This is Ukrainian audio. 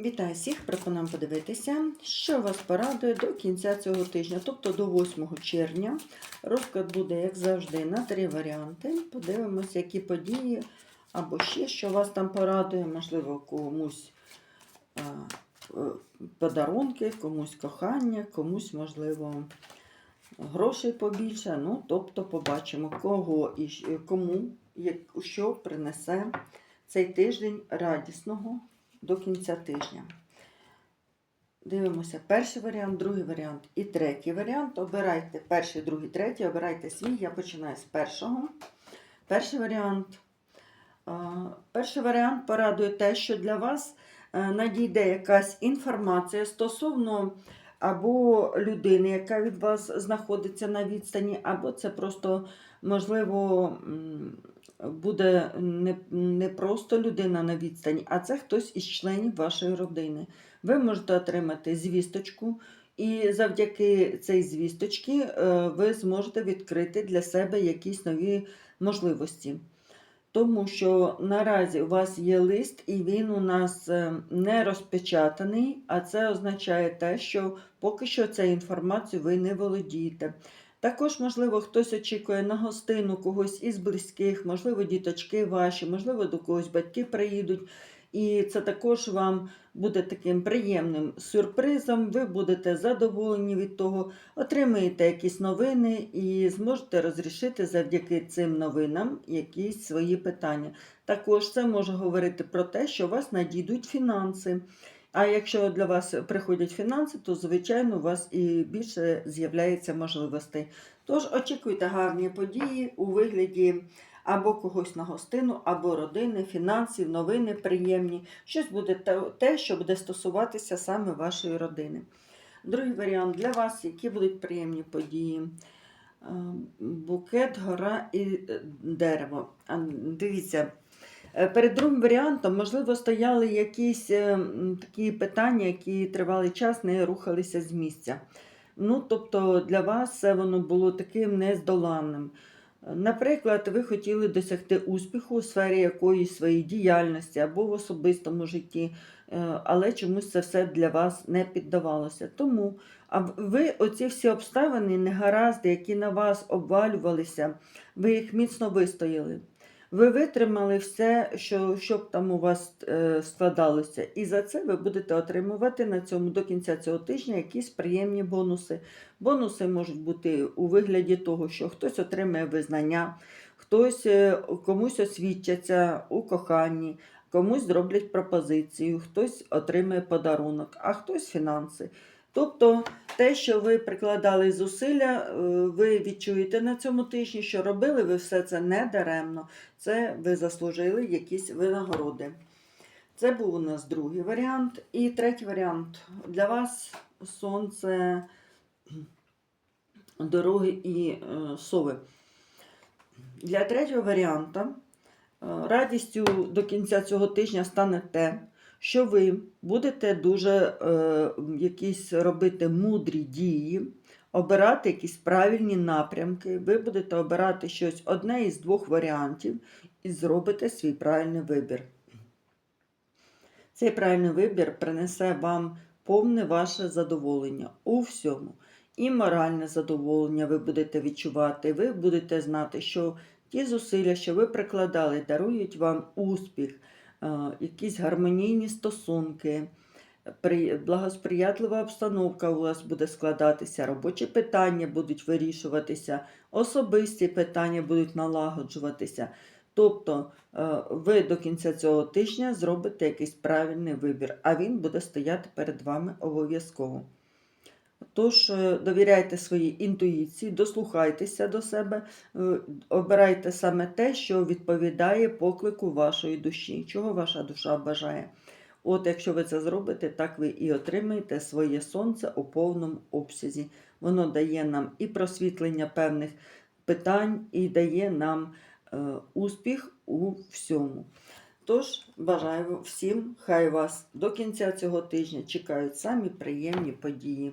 Вітаю всіх! Пропонуємо подивитися, що вас порадує до кінця цього тижня, тобто до 8 червня. Розклад буде, як завжди, на три варіанти. Подивимося, які події або ще, що вас там порадує, можливо, комусь е, подарунки, комусь кохання, комусь, можливо, грошей побільше. Ну, тобто, побачимо, кого і кому, що принесе цей тиждень радісного до кінця тижня. Дивимося перший варіант, другий варіант і третій варіант. Обирайте перший, другий, третій, обирайте свій. Я починаю з першого. Перший варіант. Перший варіант порадує те, що для вас е, надійде якась інформація стосовно або людини, яка від вас знаходиться на відстані, або це просто, можливо, буде не, не просто людина на відстані, а це хтось із членів вашої родини. Ви можете отримати звісточку, і завдяки цій звісточці е, ви зможете відкрити для себе якісь нові можливості. Тому що наразі у вас є лист, і він у нас е, не розпечатаний, а це означає те, що поки що цією інформацією ви не володієте. Також, можливо, хтось очікує на гостину когось із близьких, можливо, діточки ваші, можливо, до когось батьки приїдуть. І це також вам буде таким приємним сюрпризом. Ви будете задоволені від того, отримаєте якісь новини і зможете розрішити завдяки цим новинам якісь свої питання. Також це може говорити про те, що вас надійдуть фінанси. А якщо для вас приходять фінанси, то звичайно у вас і більше з'являється можливостей. Тож очікуйте гарні події у вигляді або когось на гостину, або родини, фінансів, новини приємні. Щось буде те- що буде стосуватися саме вашої родини. Другий варіант для вас, які будуть приємні події. Е, Букет, гора і е, дерево. Дивіться, перед другим варіантом, можливо, стояли якісь е, такі питання, які тривалий час не рухалися з місця. Ну, тобто для вас це воно було таким нездоланним. Наприклад, ви хотіли досягти успіху у сфері якоїсь своєї діяльності або в особистому житті, е, але чомусь це все для вас не піддавалося. Тому ви оці всі обставини, негаразди, які на вас обвалювалися, ви їх міцно вистояли. Ви витримали все, що, що б там у вас е, складалося, і за це ви будете отримувати на цьому до кінця цього тижня якісь приємні бонуси. Бонуси можуть бути у вигляді того, що хтось отримає визнання, хтось е, комусь освідчаться у коханні, комусь зроблять пропозицію, хтось отримає подарунок, а хтось фінанси. Тобто те, що ви прикладали зусилля, е, ви відчуєте на цьому тижні, що робили ви все це не даремно. Це ви заслужили якісь винагороди. Це був у нас другий варіант. І третій варіант. Для вас сонце, дороги і е, сови. Для третього варіанта е, радістю до кінця цього тижня стане те, що ви будете дуже е, якісь робити мудрі дії, обирати якісь правильні напрямки. Ви будете обирати щось одне із двох варіантів і зробите свій правильний вибір. Цей правильний вибір принесе вам повне ваше задоволення у всьому. І моральне задоволення ви будете відчувати. Ви будете знати, що ті зусилля, що ви прикладали, дарують вам успіх, якісь гармонійні стосунки, благосприятлива обстановка у вас буде складатися, робочі питання будуть вирішуватися, особисті питання будуть налагоджуватися. Тобто е, ви до кінця цього тижня зробите якийсь правильний вибір, а він буде стояти перед вами обов'язково. Тож е, довіряйте своїй інтуїції, дослухайтеся до себе, е, обирайте саме те, що відповідає поклику вашої душі, чого ваша душа бажає. От якщо ви це зробите, так ви і отримаєте своє сонце у повному обсязі. Воно дає нам і просвітлення певних питань, і дає нам е, успіх у всьому. Тож бажаю всім, хай вас до кінця цього тижня чекають самі приємні події.